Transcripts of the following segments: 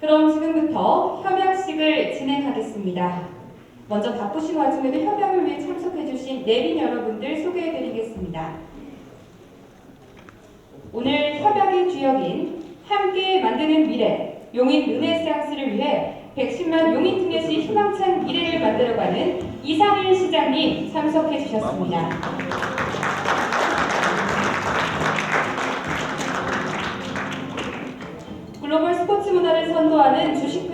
그럼 지금부터 협약식을 진행하겠습니다. 먼저 바쁘신 와중에도 협약을 위해 참석해주신 내빈 여러분들 소개해드리겠습니다. 오늘 협약의 주역인 함께 만드는 미래 용인 르네상스를 위해 110만 용인 특례시 희망찬 미래를 만들어가는 이상일 시장님 참석해 주셨습니다.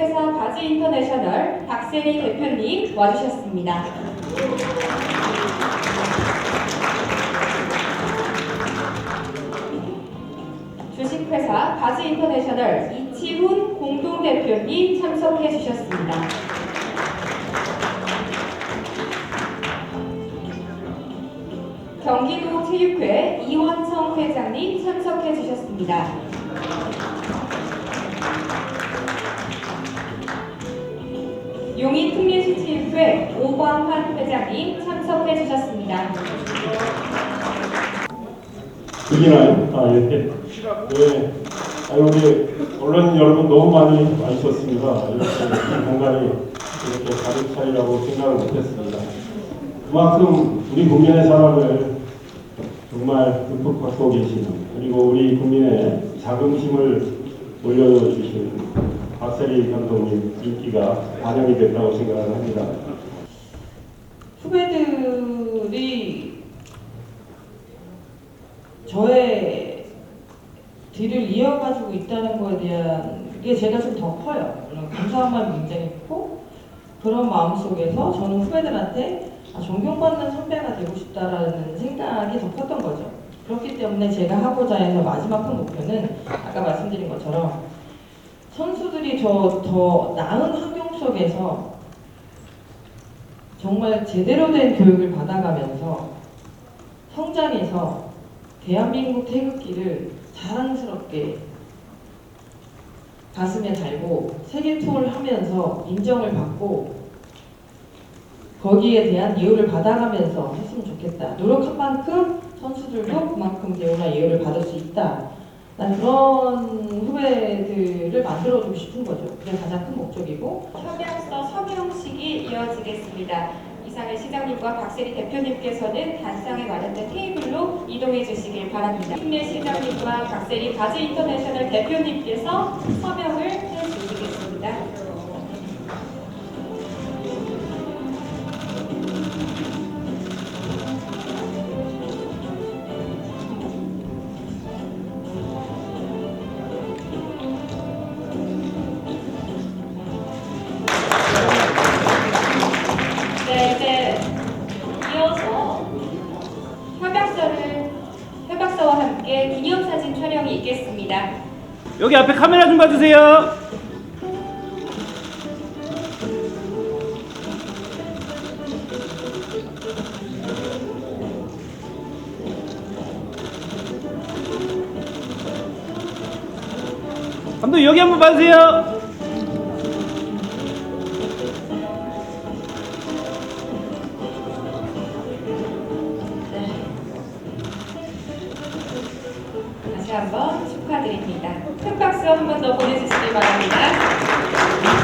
주식회사 바즈 인터내셔널 박세리 대표님 와주셨습니다. 주식회사 바즈 인터내셔널 이치훈 공동대표님 참석해 주셨습니다. 경기도 체육회 이원성 회장님 참석해 주셨습니다. 용인 특례시체육회 오광환 회장님 참석해 주셨습니다. 들리나요? 아, 예. 예. 아, 우리 언론 여러분 너무 많이 와주셨습니다. 이렇게 이 공간이 이렇게 가득 차리라고 생각을 못했습니다. 그만큼 우리 국민의 사랑을 정말 듬뿍 받고 계시는 그리고 우리 국민의 자긍심을 올려주신 박세리 감독님 인기가 반영이 됐다고 생각을 합니다. 후배들이 저의 뒤를 이어가지고 있다는 거에 대한 게 제가 좀 더 커요. 감사한 마음이 굉장히 크고 그런 마음 속에서 저는 후배들한테 아, 존경받는 선배가 되고 싶다라는 생각이 더 컸던 거죠. 그렇기 때문에 제가 하고자 해서 마지막 큰 목표는 아까 말씀드린 것처럼 선수들이 저 더 나은 환경 속에서 정말 제대로 된 교육을 받아가면서 성장해서 대한민국 태극기를 자랑스럽게 가슴에 달고 세계 투어를 하면서 인정을 받고 거기에 대한 예우를 받아가면서 했으면 좋겠다. 노력한 만큼 선수들도 그만큼 대우나 예우를 받을 수 있다. 난 그런 후배들을 만들어주고 싶은 거죠. 그게 가장 큰 목적이고 협약서 서명식이 이어지겠습니다. 이상의 시장님과 박세리 대표님께서는 단상에 마련된 테이블로 이동해 주시길 바랍니다. 힘내 시장님과 박세리 바즈 인터내셔널 대표님께서 서명을 함께 기념사진 촬영이 있겠습니다. 여기 앞에 카메라 좀 봐주세요. 감독 여기 한번 봐주세요. 다시 한번 축하드립니다. 큰 박수 한 번 더 보내주시기 바랍니다.